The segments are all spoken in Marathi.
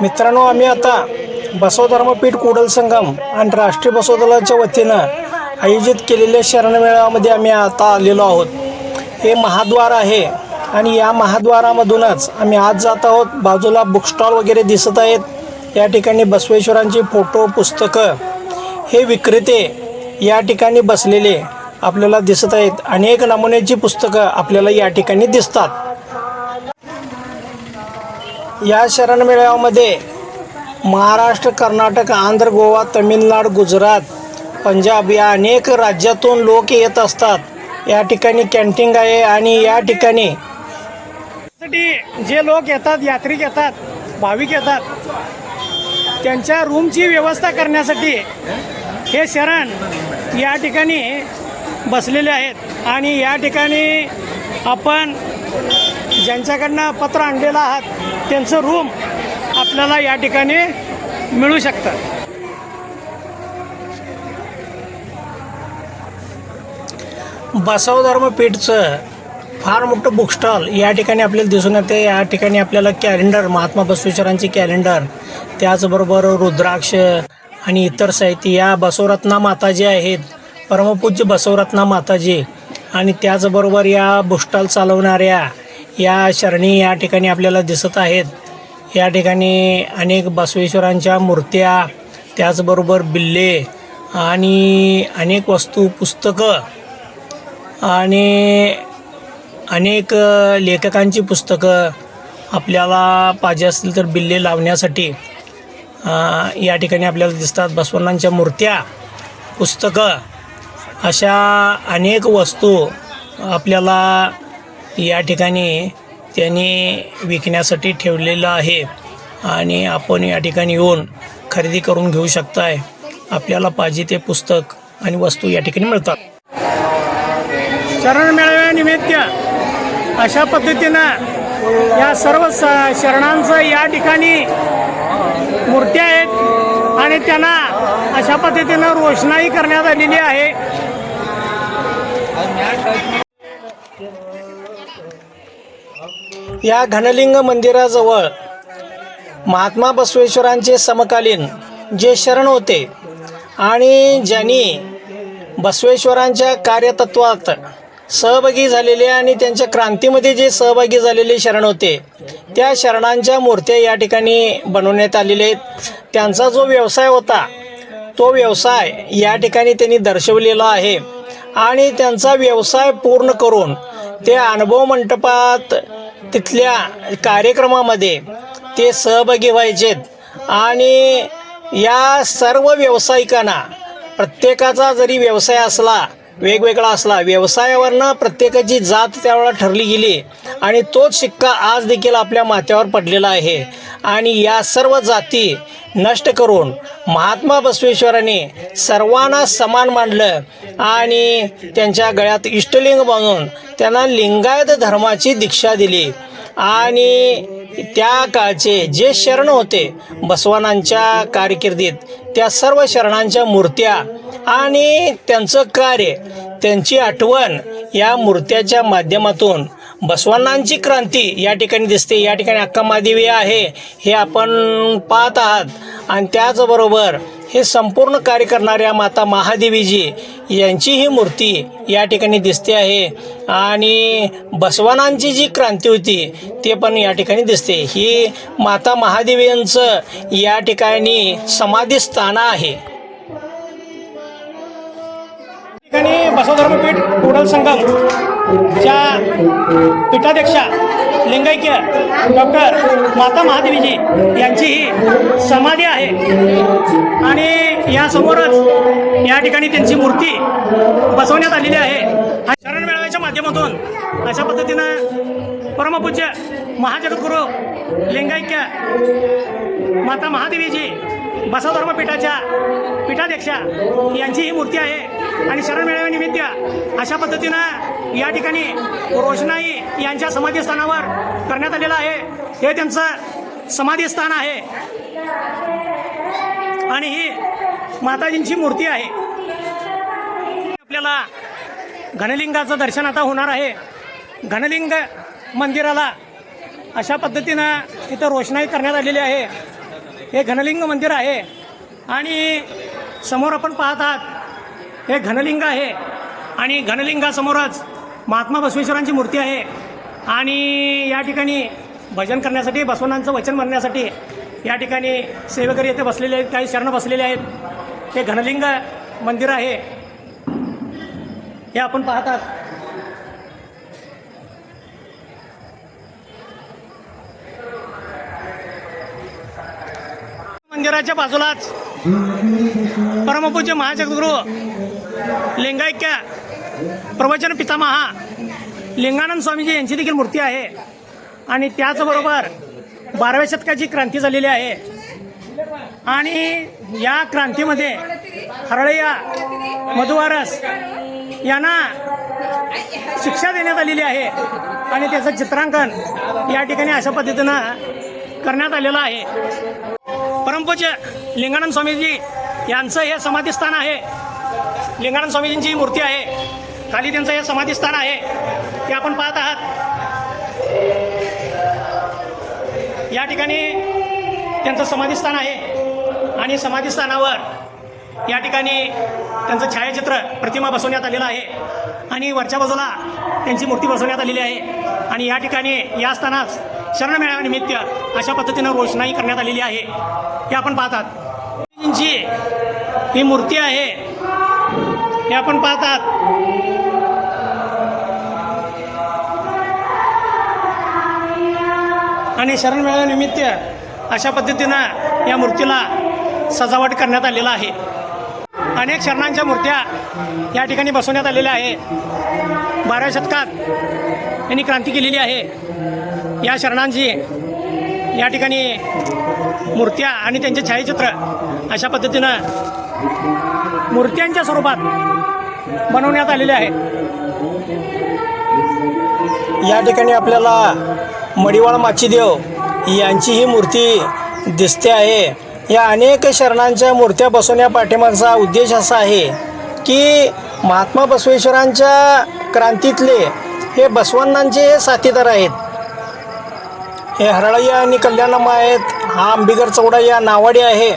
मित्रांनो आम्ही आता बसवधर्मपीठ कुडल संगम आणि राष्ट्रीय बसव दलाच्या वतीनं आयोजित केलेल्या शरणमेळामध्ये आम्ही आता आलेलो आहोत. हे महाद्वार आहे आणि या महाद्वारामधूनच आम्ही आज जात आहोत. बाजूला बुक स्टॉल वगैरे दिसत आहेत. या ठिकाणी बसवेश्वरांची फोटो पुस्तकं हे विक्रेते या ठिकाणी बसलेले आपल्याला दिसत आहेत. अनेक नमुन्याची पुस्तकं आपल्याला या ठिकाणी दिसतात. या शरण मेळाव्यामध्ये महाराष्ट्र कर्नाटक आंध्र गोवा तमिळनाड गुजरात पंजाब या अनेक राज्यातून लोक येत असतात. या ठिकाणी कॅन्टीन आहे आणि या ठिकाणी जे लोक येतात यात्रिक येतात भाविक येतात त्यांच्या रूमची व्यवस्था करण्यासाठी हे शरण या ठिकाणी बसलेले आहेत. आणि या ठिकाणी आपण ज्यांच्याकडनं पत्र आणलेलं आहात त्यांचं रूम आपल्याला या ठिकाणी मिळू शकतं. बसव धर्मपीठचं फार मोठं बुक स्टॉल या ठिकाणी आपल्याला दिसून येते. या ठिकाणी आपल्याला कॅलेंडर महात्मा बसवेश्वरांची कॅलेंडर त्याचबरोबर रुद्राक्ष आणि इतर साहित्य. या बसवरत्ना माताजी आहेत परमपूज्य बसवरत्ना माताजी. आणि त्याचबरोबर या बुक स्टॉल चालवणाऱ्या या शरणी या ठिकाणी आपल्याला दिसत आहेत. या ठिकाणी अनेक बसवेश्वरांच्या मूर्त्या त्याचबरोबर बिल्ले आणि अनेक वस्तू पुस्तकं आणि अनेक लेखकांची पुस्तकं आपल्याला पाहिजे असतील तर बिल्ले लावण्यासाठी या ठिकाणी आपल्याला दिसतात. बसवण्णांच्या मूर्त्या पुस्तकं अशा अनेक वस्तू आपल्याला या ठिकाणी त्यांनी विकण्यासाठी ठेवलेलं आहे. आणि आपण या ठिकाणी येऊन खरेदी करून घेऊ शकताय. आपल्याला पाहिजे ते पुस्तक आणि वस्तू या ठिकाणी मिळतात. शरण मेळाव्यानिमित्त अशा पद्धतीनं या सर्व स शरणांचं या ठिकाणी मूर्त्या आहेत. आणि त्यांना अशा पद्धतीनं रोषणाई करण्यात आलेली आहे. या घनलिंग मंदिराजवळ महात्मा बसवेश्वरांचे समकालीन जे शरण होते आणि ज्यांनी बसवेश्वरांच्या कार्यतत्वात सहभागी झालेले आणि त्यांच्या क्रांतीमध्ये जे सहभागी झालेले शरण होते त्या शरणांच्या मूर्त्या या ठिकाणी बनवण्यात आलेल्या आहेत. त्यांचा जो व्यवसाय होता तो व्यवसाय या ठिकाणी त्यांनी दर्शवलेला आहे आणि त्यांचा व्यवसाय पूर्ण करून ते अनुभव मंटपात तिथल्या कार्यक्रमामध्ये ते सहभागी व्हायचेत. आणि या सर्व व्यावसायिकांना प्रत्येकाचा जरी व्यवसाय असला वेगवेगळा असला व्यवसायावरनं प्रत्येकाची जात त्यावेळेला ठरली गेली आणि तोच शिक्का आज देखील आपल्या माथ्यावर पडलेला आहे. आणि या सर्व जाती नष्ट करून महात्मा बसवेश्वरांनी सर्वांना समान मानलं आणि त्यांच्या गळ्यात इष्टलिंग बांधून त्यांना लिंगायत धर्माची दीक्षा दिली. आणि त्या काळचे जे शरण होते बसवानांच्या कारकिर्दीत त्या सर्व शरणांच्या मूर्त्या आणि त्यांचं कार्य त्यांची आठवण या मूर्त्याच्या माध्यमातून बसवानांची क्रांती या ठिकाणी दिसते. या ठिकाणी अक्का महादेवी आहे हे आपण पाहत आहात. आणि त्याचबरोबर हे संपूर्ण कार्य करणाऱ्या माता महादेवीजी यांची ही मूर्ती या ठिकाणी दिसते आहे. आणि बसवानांची जी क्रांती होती ते पण या ठिकाणी दिसते. ही माता महादेवी यांचं या ठिकाणी समाधी स्थान आहे. ठिकाणी बसवधर्मपीठ कुडल संगम च्या पीठाध्यक्षा लिंगैक्य डॉक्टर माता महादेवीजी यांची ही समाधी आहे. आणि यासमोरच या ठिकाणी त्यांची मूर्ती बसवण्यात आलेली आहे. हा शरण मेळाव्याच्या माध्यमातून अशा पद्धतीनं परमपूज्य महाजगद्गुरू लिंगैक्य माता महादेवीजी बसवधर्मपीठाच्या पीठाध्यक्षा यांची ही मूर्ती आहे. आणि शरण मेळाव्यानिमित्त अशा पद्धतीनं या ठिकाणी रोषणाई यांच्या समाधीस्थानावर करण्यात आलेलं आहे. हे त्यांचं समाधीस्थान आहे. आणि ही माताजींची मूर्ती आहे. आपल्याला घनलिंगाचं दर्शन आता होणार आहे. घनलिंग मंदिराला अशा पद्धतीनं इथं रोषणाई करण्यात आलेली आहे. हे घनलिंग मंदिर आहे. आणि समोर आपण पाहत आहात हे घनलिंग आहे. आणि घनलिंगासमोरच महात्मा बसवेश्वरांची मूर्ती आहे. आणि या ठिकाणी भजन करण्यासाठी बसवनांचं वचन म्हणण्यासाठी या ठिकाणी सेवेकरी येथे बसलेले आहेत काही शरण बसलेले आहेत. हे घनलिंग मंदिर आहे. हे आपण पाहतात. मंदिराच्या बाजूलाच परमपूज्य महाजगुरु लिंगायक्य प्रवचन पितामहा लिंगानंद स्वामीजी यांची देखील मूर्ती आहे. आणि त्याचबरोबर बाराव्या शतकाची क्रांती झालेली आहे. आणि या क्रांतीमध्ये हरळया मधुवारस यांना शिक्षा देण्यात आलेली आहे. आणि त्याचं चित्रांकन या ठिकाणी अशा पद्धतीनं करण्यात आलेलं आहे. परमपूज्य लिंगानंद स्वामीजी यांचं हे समाधीस्थान आहे. लिंगानंद स्वामीजींची मूर्ती आहे. खाली त्यांचं हे समाधीस्थान आहे. ते आपण पाहत आहात. या ठिकाणी त्यांचं समाधीस्थान आहे आणि समाधीस्थानावर या ठिकाणी त्यांचं छायाचित्र प्रतिमा बसवण्यात आलेलं आहे आणि वरच्या बाजूला त्यांची मूर्ती बसवण्यात आलेली आहे आणि या ठिकाणी या स्थानास शरण मेळाव्यानिमित्त अशा पद्धतीनं रोषणाई करण्यात आलेली आहे. हे आपण पाहतात जी ही मूर्ती आहे हे आपण पाहतात आणि शरणमेळ्यानिमित्त अशा पद्धतीनं या मूर्तीला सजावट करण्यात आलेला आहे. अनेक शरणांच्या मूर्त्या या ठिकाणी बसवण्यात आलेल्या आहे. बाराव्या शतकात यांनी क्रांती केलेली आहे. या शरणांची या ठिकाणी मूर्त्या आणि त्यांचे छायाचित्र अशा पद्धतीनं मूर्त्यांच्या स्वरूपात बनवण्यात आलेले आहे. या ठिकाणी आपल्याला मडिवाळ माचीदेव यांची ही मूर्ती दिसते आहे. या अनेक शरणांच्या मूर्त्या बसवण्या पाठीमागचा उद्देश असा आहे की महात्मा बसवेश्वरांच्या क्रांतीतले हे बसवण्णांचे हे साथीदार आहेत. हे हरळैया आणि कल्याणमा आहेत. हा अंबिगर चौडा या नावाडी आहे.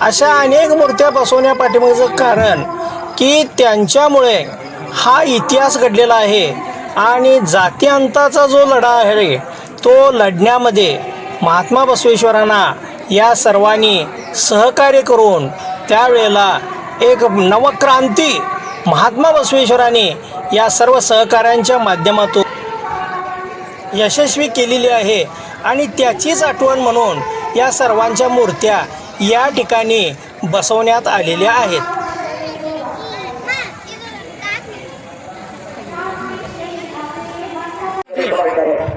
अशा अनेक मूर्त्या बसवण्या पाठीमागचं कारण की त्यांच्यामुळे हा इतिहास घडलेला आहे आणि जातीअंताचा जो लढा आहे तो लढण्यामध्ये महात्मा बसवेश्वरांना या सर्वांनी सहकार्य करून त्यावेळेला एक नवक्रांती महात्मा बसवेश्वरांनी या सर्व सहकाऱ्यांच्या माध्यमातून यशस्वी केलेली आहे आणि त्याचीच आठवण म्हणून या सर्वांच्या मूर्त्या या ठिकाणी बसवण्यात आलेल्या आहेत.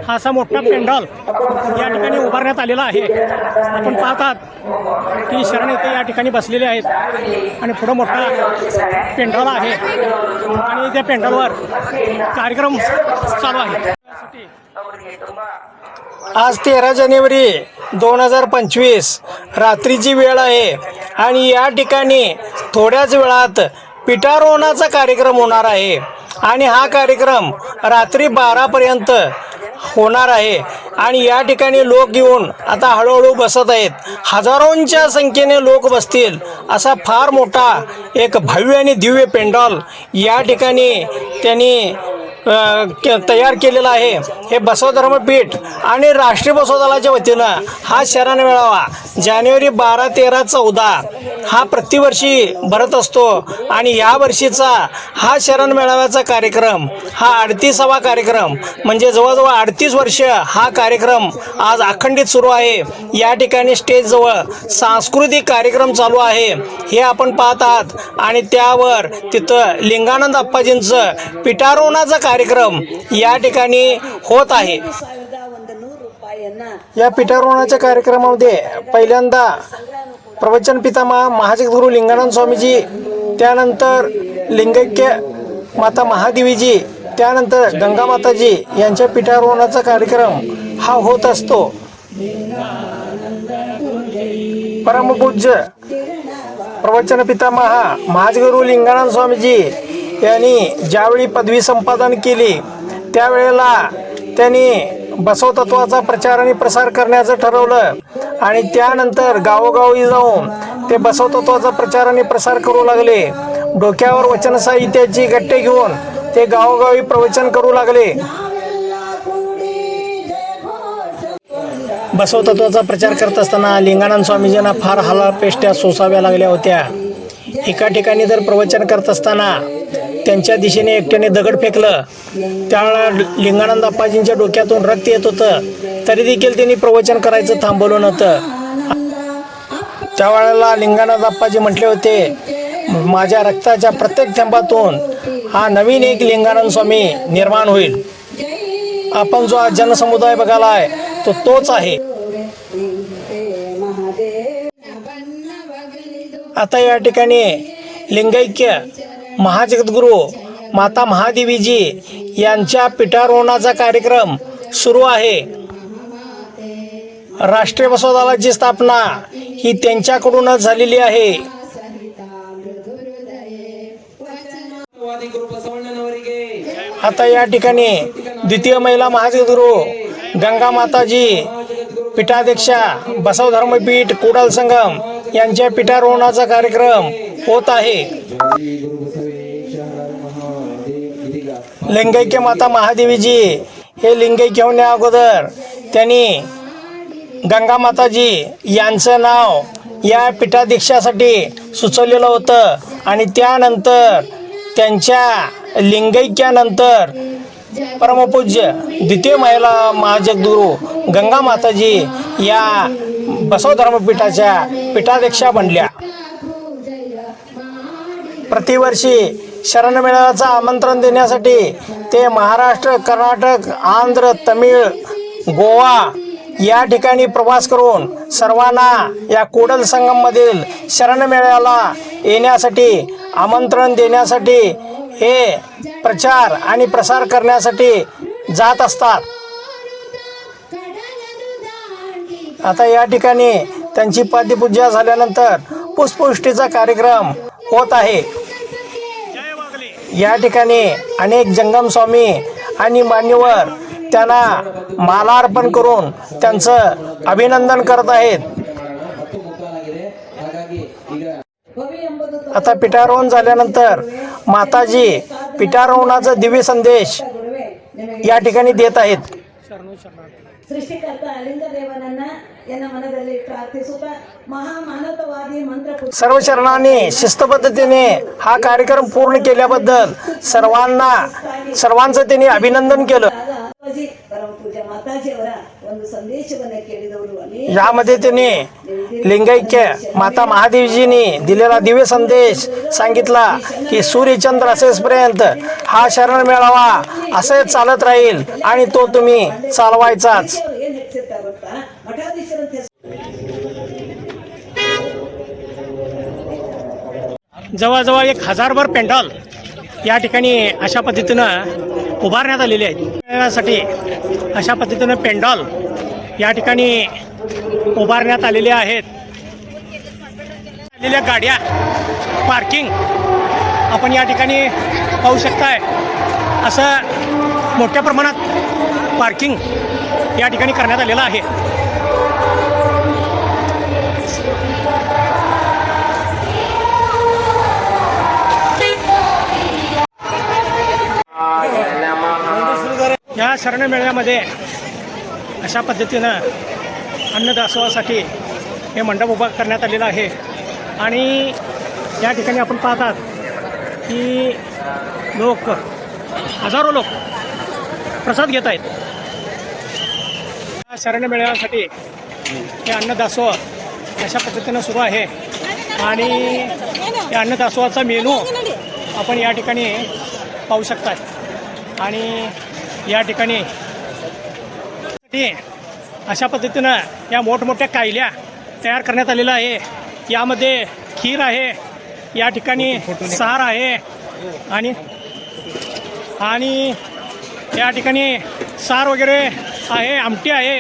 असा मोठा पेंडॉल या ठिकाणी उभारण्यात आलेला आहे. आपण पाहतात की शरण इथे या ठिकाणी बसलेले आहेत आणि पुढं मोठा पेंडॉल आहे आणि त्या पेंडॉलवर कार्यक्रम चालू आहे. आज तेरा जानेवारी दोन हजार पंचवीस रात्रीची वेळ आहे आणि या ठिकाणी थोड्याच वेळात पिठारोहणाचा कार्यक्रम होणार आहे. आणि हा कार्यक्रम रात्री बारापर्यंत होणार आहे. आणि या ठिकाणी लोक येऊन आता हळूहळू बसत आहेत. हजारोंच्या संख्येने लोक बसतील असा फार मोठा एक भव्य आणि दिव्य पेंडॉल या ठिकाणी त्यांनी तयार केलेला आहे. हे बसव धर्मपीठ आणि राष्ट्रीय बसव दलाच्या वतीनं हा शरण मेळावा जानेवारी बारा तेरा चौदा हा प्रतिवर्षी भरत असतो. आणि या वर्षीचा हा शरण मेळाव्याचा कार्यक्रम हा अडतीसावा कार्यक्रम म्हणजे जवळजवळ अडतीस वर्ष हा कार्यक्रम आज अखंडित सुरू आहे. या ठिकाणी स्टेजजवळ सांस्कृतिक कार्यक्रम चालू आहे. हे आपण पाहत आहात आणि त्यावर तिथं लिंगानंद अप्पाजींचं पिटारोणाचा कार्यक्रम या ठिकाणी होत आहे. या पिटारोणाच्या कार्यक्रमामध्ये पहिल्यांदा प्रवचन पितामा महाजगद्गुरू लिंगानंद स्वामीजी त्यानंतर लिंगैक्य माता महादेवीजी त्यानंतर गंगामाताजी यांच्या पीठारोहणाचा कार्यक्रम हा होत असतो. परमपूज्य प्रवचन पितामहा महाजगुरू लिंगानंद स्वामीजी यांनी ज्यावेळी पदवी संपादन केली त्यावेळेला त्यांनी बसवतत्वाचा प्रचार आणि प्रसार करण्याचं ठरवलं आणि त्यानंतर गावोगावी जाऊन ते बसवतत्वाचा प्रचार आणि प्रसार करू लागले. डोक्यावर वचन साहित्याची गट्टे घेऊन ते गावोगावी प्रवचन करू लागले. बसवतत्वाचा प्रचार करत असताना लिंगानंद स्वामीजींना फार हालापेष्ट्या सोसाव्या लागल्या होत्या. एका ठिकाणी जर प्रवचन करत असताना त्यांच्या दिशेने एकट्याने दगड फेकलं. त्यावेळेला लिंगानंद अप्पाजींच्या डोक्यातून रक्त येत होतं. तरी देखील त्यांनी प्रवचन करायचं थांबवलं नव्हतं. त्यावेळेला लिंगानंद अप्पाजी म्हटले होते माझ्या रक्ताच्या प्रत्येक थेंबातून हा नवीन एक लिंगानंद स्वामी निर्माण होईल. आपण जो आज जनसमुदाय बघायला आहे तो तोच आहे. आता या ठिकाणी लिंगैक्य महाजगद्गुरु माता महादेवीजी यांच्या पीठारोहणाचा कार्यक्रम सुरू आहे. राष्ट्रीय मसोदालाची स्थापना ही त्यांच्याकडूनच झालेली आहे. आता या ठिकाणी द्वितीय महिला महाजगद्गुरू गंगा माताजी पीठाध्यक्षा बसव धर्मपीठ कुडाल संगम यांच्या पीठारोहणाचा कार्यक्रम होत आहे. लिंगैक्य माता महादेवीजी हे लिंगैक्य होण्या अगोदर. त्यांनी गंगा माताजी यांचं नाव या पीठाधीक्षासाठी सुचवलेलं होतं. आणि त्यानंतर त्यांच्या लिंगैक्यानंतर परमपूज्य द्वितीय महिला महाजगदुरू गंगा माताजी या बसव धर्मपीठाच्या पीठाध्यक्षा बनल्या. प्रतिवर्षी शरणमेळाव्याचं आमंत्रण देण्यासाठी ते महाराष्ट्र कर्नाटक आंध्र तमिळ गोवा या ठिकाणी प्रवास करून सर्वांना या कोडल संगममधील शरणमेळ्याला येण्यासाठी आमंत्रण देण्यासाठी हे प्रचार आणि प्रसार करण्यासाठी जात असतात. आता या ठिकाणी त्यांची पाद्यपूजा झाल्यानंतर पुष्पवृष्टीचा कार्यक्रम होत आहे. या ठिकाणी अनेक जंगम स्वामी आणि मान्यवर त्यांना माला अर्पण करून त्यांचं अभिनंदन करत आहेत. आता पिठारोहण झाल्यानंतर माताजी पिठारोहणाचा दिव्य संदेश या ठिकाणी देत आहेत. ಸೃಷ್ಟಿಕರ್ತ ಅಲಿಂಗ ದೇವನನ್ನ ಎನ್ನ ಮನದಲ್ಲಿ ಪ್ರಾರ್ಥಿಸುತ್ತಾ ಮಹಾಮಾನವವಾದಿ ಮಂತ್ರ सर्व शरणांनी शिस्तबद्धतेने हा कार्यक्रम पूर्ण केल्याबद्दल सर्वांना सर्वांचं त्यांनी अभिनंदन केलं ಮಾತಾಜಿ ಪರಮ ಪೂಜಾ ಮಾತಾಜಿ ಅವರ ಒಂದು ಸಂದೇಶವನ್ನ ಕೇಳಿದವರು ಅನೇಕ यामध्ये त्यांनी लिंगैक्य माता महादेवजींनी दिलेला दिव्य संदेश सांगितला की सूर्यचंद्र असेचपर्यंत हा शरण मिळावा असेच चालत राहील आणि तो तुम्ही चालवायचाच. जवळजवळ एक हजारभर पेंडॉल या ठिकाणी अशा पद्धतीनं उभारण्यात आलेले आहेत. साठी अशा पद्धतीनं पेंडॉल या ठिकाणी उभारण्यात आलेले आहेत. आलेल्या गाड्या पार्किंग आपण या ठिकाणी पाहू शकताय. असं मोठ्या प्रमाणात पार्किंग या ठिकाणी करण्यात आलेलं आहे. या शरण मेळ्यामध्ये अशा पद्धतीनं अन्नदासवासाठी हे मंडप उभा करण्यात आलेला आहे. आणि या ठिकाणी आपण पाहतात की लोक हजारो लोक प्रसाद घेत आहेत. या शरण मेळाव्यासाठी हे अन्नदासोह अशा पद्धतीनं सुरू आहे. आणि या अन्नदासोहाचा मेनू आपण या ठिकाणी पाहू शकतात आणि या ठिकाणी अशा पद्धतीनं या मोठमोठ्या कायल्या तयार करण्यात आलेल्या आहे. यामध्ये खीर आहे या ठिकाणी सार आहे आणि आणि या ठिकाणी सार वगैरे आहे आमटी आहे.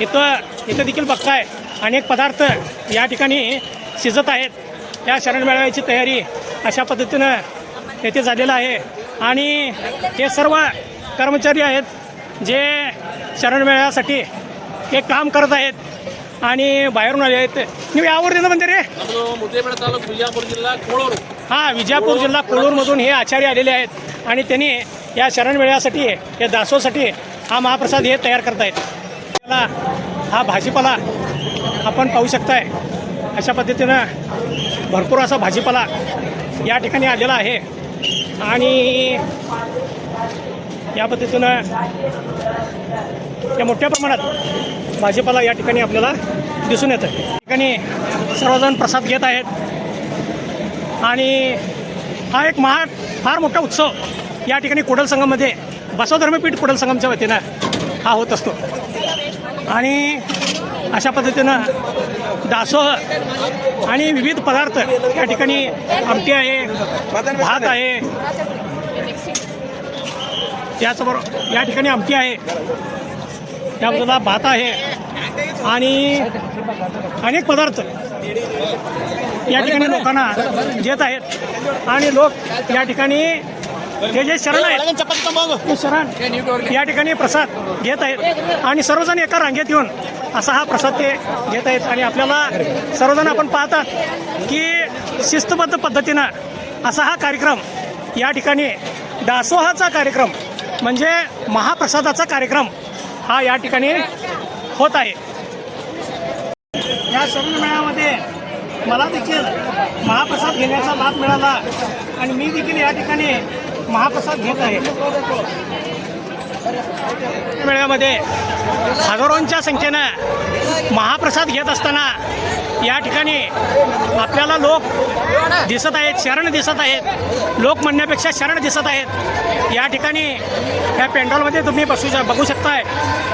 इथं इथं देखील बघताय अनेक पदार्थ या ठिकाणी शिजत आहेत. या शरण मेळाव्याची तयारी अशा पद्धतीनं येथे झालेलं आहे. आणि हे सर्व कर्मचारी आहेत जे शरण मेळाव्यासाठी हे काम करत आहेत आणि बाहेरून आले आहेत ನೀವು ಯಾವ ಊರಿಂದ ಬಂದಿರಿ ನಮ್ಮದು ಮುದ್ದೇಬೇಡ ತಾಲೂಕು ಬಿಜಾಪುರ ಜಿಲ್ಲಾ ಕೋಳೂರು हां विजापूर जिल्हा कोळूरमधून हे आचार्य आलेले आहेत आणि त्यांनी या शरण मेळ्यासाठी या दासोसाठी हा महाप्रसाद हे तयार करतायत त्याला हा भाजीपाला आपण पाहू शकताय अशा पद्धतीनं भरपूर असा भाजीपाला या ठिकाणी आलेला आहे आणि या पद्धतीनं या मोठ्या प्रमाणात भाजीपाला या ठिकाणी आपल्याला दिसून येतं या ठिकाणी सर्वजण प्रसाद घेत आहेत. आणि हा एक महा फार मोठा उत्सव या ठिकाणी कुडल संघामध्ये बसवधर्मपीठ कुडल संघमच्या वतीनं हा होत असतो. आणि अशा पद्धतीनं दासोह आणि विविध पदार्थ या ठिकाणी आमटी आहे भात आहे. त्याचबरोबर या ठिकाणी आमटी आहे. त्या भात आहे. आणि अनेक पदार्थ या ठिकाणी लोकांना देत आहेत. आणि लोक या ठिकाणी हे जे शरण आहेत ते शरण या ठिकाणी प्रसाद घेत आहेत. आणि सर्वजण एका रांगेत येऊन असा हा प्रसाद ते घेत आहेत. आणि आपल्याला सर्वजण आपण पाहतात की शिस्तबद्ध पद्धतीनं असा हा कार्यक्रम या ठिकाणी दासोहाचा कार्यक्रम म्हणजे महाप्रसादाचा कार्यक्रम हा या ठिकाणी होत आहे. या सर्व मेळामध्ये मला देखील महाप्रसाद घेण्याचा लाभ मिळाला आणि मी देखील या ठिकाणी महाप्रसाद घेत आहे. मेळ्यामध्ये हजारोंच्या संख्येनं महाप्रसाद घेत असताना या ठिकाणी आपल्याला लोक दिसत आहेत शरण दिसत आहेत. लोक म्हणण्यापेक्षा शरण दिसत आहेत. या ठिकाणी या पेंडॉलमध्ये तुम्ही बसू बघू शकताय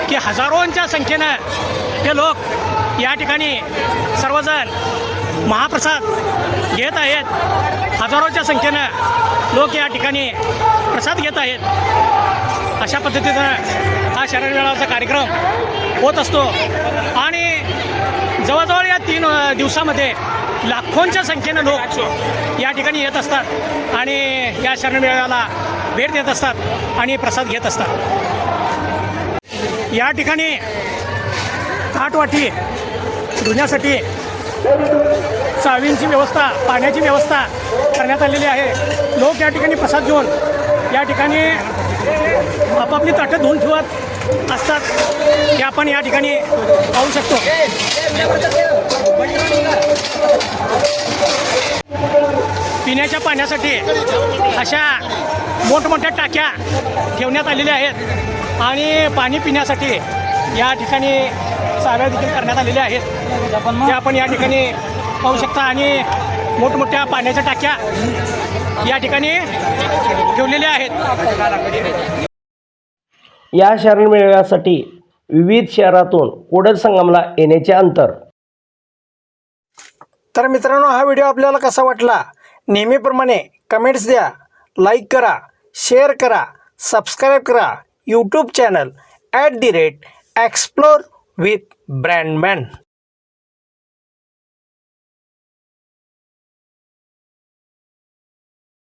की हजारोंच्या संख्येनं हे लोक या ठिकाणी सर्वजण महाप्रसाद घेत आहेत. हजारोच्या संख्येनं लोक या ठिकाणी प्रसाद घेत आहेत. अशा पद्धतीनं हा शरणमेळावाचा कार्यक्रम होत असतो. आणि जवळजवळ या तीन दिवसामध्ये लाखोंच्या संख्येनं लोक या ठिकाणी येत असतात आणि या शरणमेळ्याला भेट देत असतात आणि प्रसाद घेत असतात. या ठिकाणी काठवाटी धुण्यासाठी चावींची व्यवस्था पाण्याची व्यवस्था करण्यात आलेली आहे. लोक या ठिकाणी प्रसाद घेऊन या ठिकाणी आपापली ताटं धुवून ठेवत असतात. हे आपण या ठिकाणी पाहू शकतो. पिण्याच्या पाण्यासाठी अशा मोठमोठ्या टाक्या ठेवण्यात आलेल्या आहेत आणि पाणी पिण्यासाठी या ठिकाणी चाव्या देखील करण्यात आलेल्या आहेत. ते आपण या ठिकाणी पाहू शकता आणि मोठमोठ्या पाण्याच्या टाक्या या ठिकाणी ठेवलेल्या आहेत. या शरण मेळव्यासाठी विविध शहरातून कोडल संगमला येण्याचे अंतर. तर मित्रांनो हा व्हिडिओ आपल्याला कसा वाटला? नेहमीप्रमाणे कमेंट्स द्या लाईक करा शेअर करा सबस्क्राईब करा YouTube channel at the rate explore with Brandman